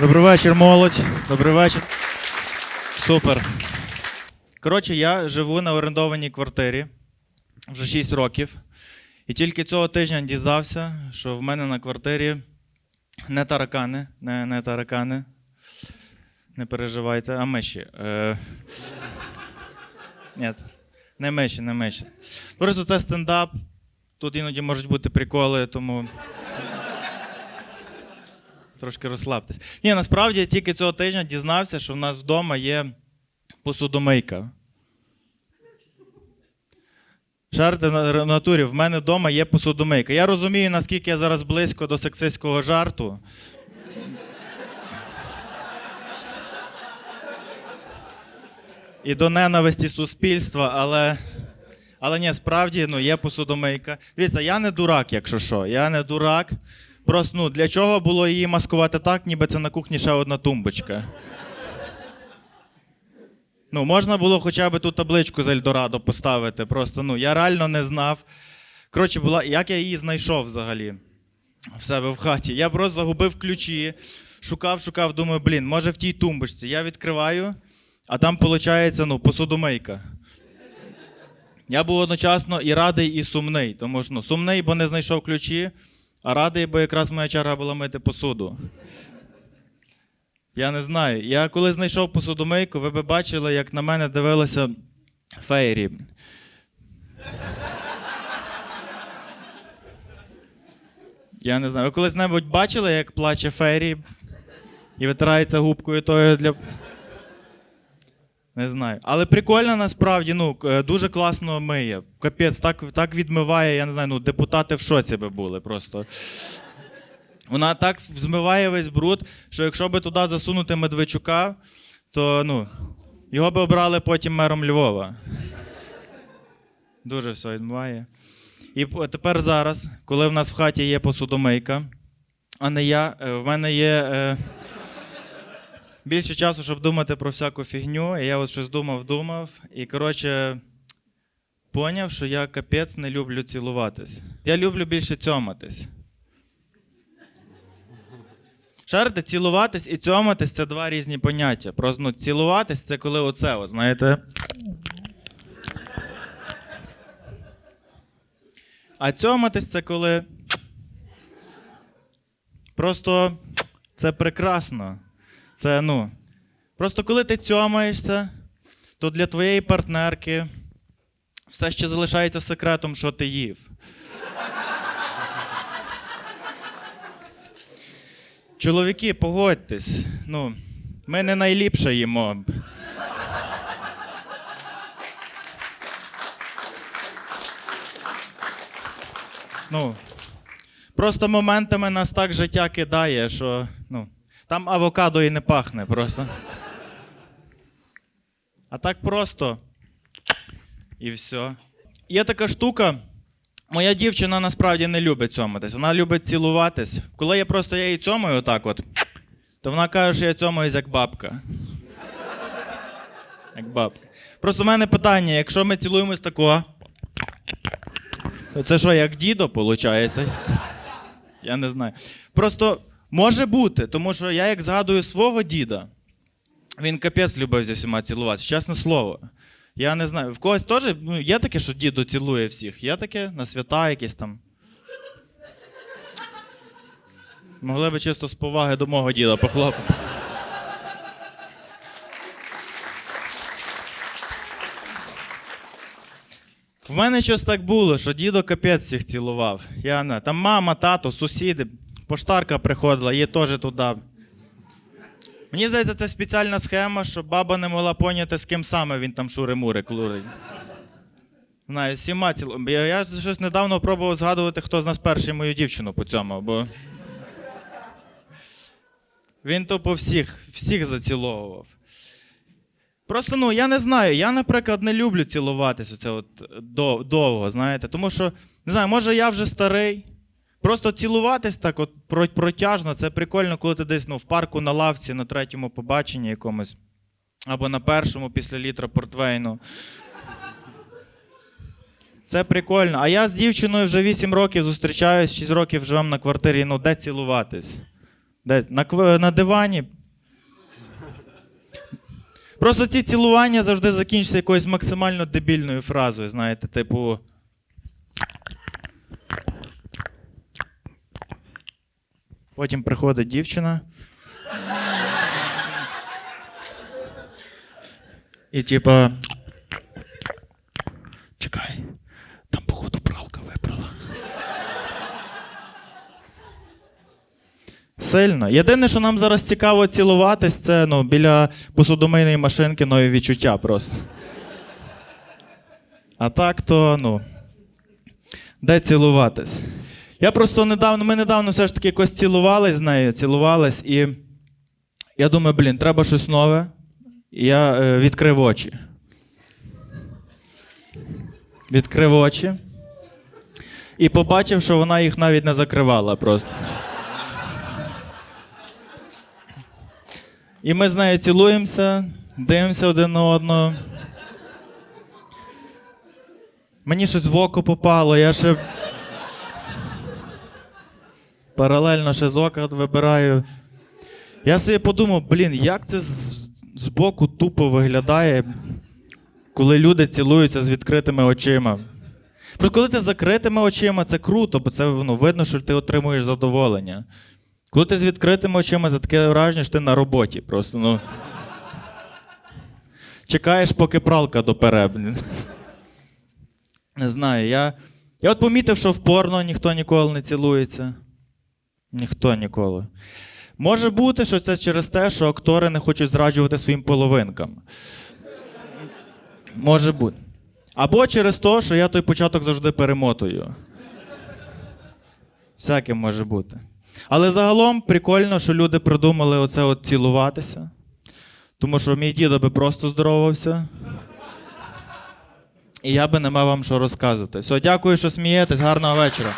Добрий вечір, молодь. Добрий вечір. Супер. Коротше, я живу на орендованій квартирі вже 6 років. І тільки цього тижня дізнався, що в мене на квартирі не таракани, не, не таракани. Не переживайте, а миші. Е... Ні, не миші, не миші. Просто це стендап. Тут іноді можуть бути приколи, тому. Трошки розслабтесь. Ні, насправді я тільки цього тижня дізнався, що в нас вдома є посудомийка. Жарти на натурі, в мене вдома є посудомийка. Я розумію, наскільки я зараз близько до сексистського жарту. І до ненависті суспільства, але. Але ні, справді ну, є посудомийка. Дивіться, я не дурак, якщо що. Я не дурак. Просто ну, для чого було її маскувати так, ніби це на кухні ще одна тумбочка. Ну, можна було хоча б ту табличку з Ельдорадо поставити. Просто ну, я реально не знав. Коротше, була, як я її знайшов взагалі в себе в хаті. Я просто загубив ключі, шукав, шукав, думаю, блін, може в тій тумбочці. Я відкриваю, а там, виходить, ну, посудомийка. Я був одночасно і радий, і сумний. Тому що ну, сумний, бо не знайшов ключі, а радий, бо якраз моя черга була мити посуду. Я не знаю. Я коли знайшов посудомийку, ви би бачили, як на мене дивилися феєрі. Я не знаю. Ви колись-небудь бачили, як плаче феєрі і витирається губкою тою для. Не знаю. Але прикольно насправді, ну, дуже класно миє. Капець, так, так відмиває, я не знаю, ну, депутати в шоці би були просто. Вона так змиває весь бруд, що якщо би туди засунути Медведчука, то ну, його би обрали потім мером Львова. Дуже все відмиває. І тепер зараз, коли в нас в хаті є посудомийка, а не я, е, в мене є. Е, більше часу, щоб думати про всяку фігню. І я от щось думав, думав. І коротше, поняв, що я капець не люблю цілуватись. Я люблю більше цьоматись. Шарите, цілуватись і цьоматись це два різні поняття. Просто ну, цілуватись це коли оце, от, знаєте. А цьоматись це коли. Просто це прекрасно. Це ну. Просто коли ти цьомаєшся, то для твоєї партнерки все ще залишається секретом, що ти їв. Чоловіки, погодьтесь. Ну, ми не найліпше їмо. Ну, просто моментами нас так життя кидає, що ну, там авокадо і не пахне просто. А так просто. І все. Є така штука. Моя дівчина насправді не любить цьоматись. Вона любить цілуватись. Коли я просто я її цьомаю отак от, то вона каже, що я цьомаюсь як бабка. Як бабка. Просто в мене питання: якщо ми цілуємось такого, то це що, як дідо, виходить? Я не знаю. Просто може бути, тому що я як згадую свого діда, він капець любив зі всіма цілуватися, чесне слово. Я не знаю. В когось теж ну, є таке, що дідо цілує всіх. Є таке на свята якісь там. Могли би чисто з поваги до мого діда похлопати. В мене щось так було, що дідо капець всіх цілував. Я не, там мама, тато, сусіди, поштарка приходила, її теж туди. Мені здається, це спеціальна схема, щоб баба не могла поняти, з ким саме він там шури-мури клурить. Знаю, всіма цілу. Я, я щось недавно пробував згадувати, хто з нас перший мою дівчину по цьому, бо. Він то по всіх, всіх заціловував. Просто ну я не знаю. Я, наприклад, не люблю цілуватись оце от довго, знаєте. Тому що, не знаю, може я вже старий. Просто цілуватись так от протяжно, це прикольно, коли ти десь ну, в парку на лавці на третьому побаченні якомусь, або на першому після літра портвейну. Це прикольно. А я з дівчиною вже 8 років зустрічаюсь, 6 років живемо на квартирі, ну де цілуватись? Де? На, на дивані. Просто ці цілування завжди закінчуються якоюсь максимально дебільною фразою, знаєте, типу. Потім приходить дівчина. І типа. Чекай, там, походу, пралка вибрала. Сильно. Єдине, що нам зараз цікаво цілуватись, це ну, біля посудомийної машинки нові відчуття просто. А так, то ну. Де цілуватись? Я просто недавно, ми недавно все ж таки якось цілувались з нею, цілувались, і я думаю, блін, треба щось нове. І я е, відкрив очі. Відкрив очі. І побачив, що вона їх навіть не закривала просто. І ми з нею цілуємося, дивимося один на одного. Мені щось в око попало, я ще. Паралельно ще з ока вибираю. Я собі подумав, блін, як це з боку тупо виглядає, коли люди цілуються з відкритими очима. Просто коли ти з закритими очима, це круто, бо це ну, видно, що ти отримуєш задоволення. Коли ти з відкритими очима, це таке враження, що ти на роботі просто. ну. Чекаєш, поки пралка допере. Не знаю, я. Я от помітив, що в порно ніхто ніколи не цілується. Ніхто ніколи. Може бути, що це через те, що актори не хочуть зраджувати своїм половинкам. Може бути. Або через те, що я той початок завжди перемотую. Всяке може бути. Але загалом прикольно, що люди придумали оце от цілуватися. Тому що мій дідо би просто здоровався. І я би не мав вам що розказувати. Все, дякую, що смієтесь. Гарного вечора.